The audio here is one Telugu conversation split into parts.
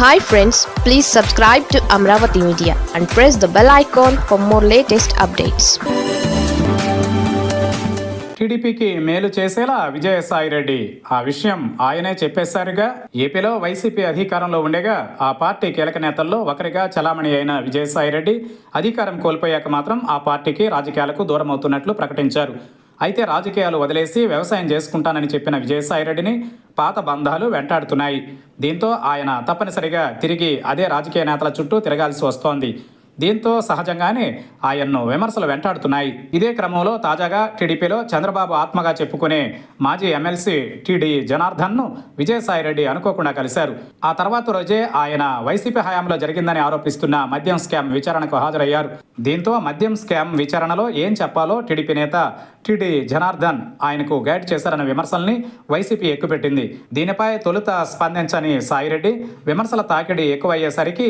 Hi friends please subscribe to Amaravati media and press the bell icon for more latest updates టీడీపీకి మేలు చేసేలా విజయసాయిరెడ్డి ఆ విషయం ఆయనే చెప్పేశారుగా. ఏపీలో వైసీపీ అధికారంలో ఉండగా ఆ పార్టీ కీలక నేతల్లో ఒకరిగా చలామణి అయిన విజయసాయిరెడ్డి అధికారం కోల్పోయాక మాత్రం ఆ పార్టీకి రాజకీయాలకు దూరం అవుతున్నట్లు ప్రకటించారు. అయితే రాజకీయాలు వదిలేసి వ్యవసాయం చేసుకుంటానని చెప్పిన విజయసాయిరెడ్డిని పాత బంధాలు వెంటాడుతున్నాయి. దీంతో ఆయన తప్పనిసరిగా తిరిగి అదే రాజకీయ నేతల చుట్టూ తిరగాల్సి వస్తోంది. దీంతో సహజంగానే ఆయన్ను విమర్శలు వెంటాడుతున్నాయి. ఇదే క్రమంలో తాజాగా టీడీపీలో చంద్రబాబు ఆత్మగా చెప్పుకునే మాజీ ఎమ్మెల్సీ టీడీ జనార్దన్ను విజయసాయిరెడ్డి అనుకోకుండా కలిశారు. ఆ తర్వాత రోజే ఆయన వైసీపీ హయాంలో జరిగిందని ఆరోపిస్తున్న మద్యం స్కామ్ విచారణకు హాజరయ్యారు. దీంతో మద్యం స్కామ్ విచారణలో ఏం చెప్పాలో టీడీపీ నేత టీడీ జనార్దన్ ఆయనకు గైడ్ చేశారన్న విమర్శల్ని వైసీపీ ఎక్కుపెట్టింది. దీనిపై తొలుత స్పందించని సాయిరెడ్డి విమర్శల తాకిడి ఎక్కువయ్యేసరికి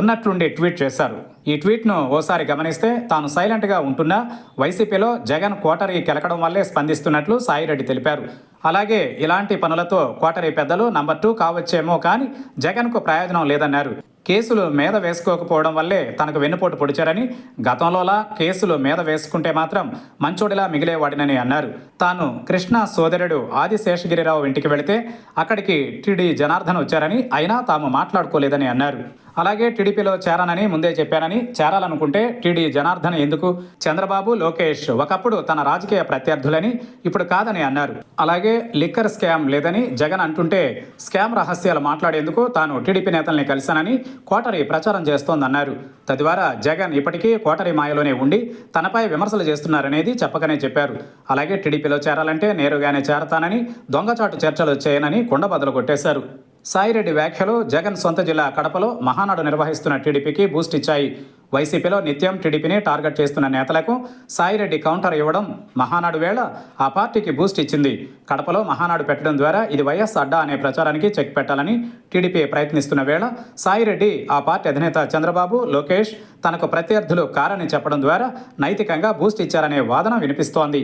ఉన్నట్లుండి ట్వీట్ చేశారు. ఈ ట్వీట్ను ఓసారి గమనిస్తే తాను సైలెంట్గా ఉంటున్నా వైసీపీలో జగన్ కోటరీ కెలకడం వల్లే స్పందిస్తున్నట్లు సాయిరెడ్డి తెలిపారు. అలాగే ఇలాంటి పనులతో కోటరీ పెద్దలు నంబర్ టూ కావచ్చేమో కానీ జగన్కు ప్రయోజనం లేదన్నారు. కేసులు మీద వేసుకోకపోవడం వల్లే తనకు వెన్నుపోటు పొడిచారని గతంలోలా కేసులు మీద వేసుకుంటే మాత్రం మంచోడిలా మిగిలేవాడినని అన్నారు. తాను కృష్ణ సోదరుడు ఆదిశేషగిరిరావు ఇంటికి వెళితే అక్కడికి టీడీ జనార్దన్ వచ్చారని అయినా తాము మాట్లాడుకోలేదని అన్నారు. అలాగే టీడీపీలో చేరానని ముందే చెప్పానని చేరాలనుకుంటే టీడీ జనార్దన్ ఎందుకు? చంద్రబాబు లోకేష్ ఒకప్పుడు తన రాజకీయ ప్రత్యర్థులని ఇప్పుడు కాదని అన్నారు. అలాగే లిక్కర్ స్కామ్ లేదని జగన్ అంటుంటే స్కామ్ రహస్యాలు మాట్లాడేందుకు తాను టీడీపీ నేతల్ని కలిశానని కోటరి ప్రచారం చేస్తోందన్నారు. తద్వారా జగన్ ఇప్పటికీ కోటరి మాయలోనే ఉండి తనపై విమర్శలు చేస్తున్నారనేది చెప్పకనే చెప్పారు. అలాగే టీడీపీలో చేరాలంటే నేరుగానే చేరతానని దొంగచాటు చర్చలు చేయనని కుండబద్దలు కొట్టేశారు. సాయిరెడ్డి వ్యాఖ్యలు జగన్ సొంత జిల్లా కడపలో మహానాడు నిర్వహిస్తున్న టీడీపీకి బూస్ట్ ఇచ్చాయి. వైసీపీలో నిత్యం టీడీపీని టార్గెట్ చేస్తున్న నేతలకు సాయిరెడ్డి కౌంటర్ ఇవ్వడం మహానాడు వేళ ఆ పార్టీకి బూస్ట్ ఇచ్చింది. కడపలో మహానాడు పెట్టడం ద్వారా ఇది వైఎస్ అడ్డా అనే ప్రచారానికి చెక్ పెట్టాలని టీడీపీ ప్రయత్నిస్తున్న వేళ సాయిరెడ్డి ఆ పార్టీ అధినేత చంద్రబాబు లోకేష్ తనకు ప్రత్యర్థులు కారని చెప్పడం ద్వారా నైతికంగా బూస్ట్ ఇచ్చారనే వాదన వినిపిస్తోంది.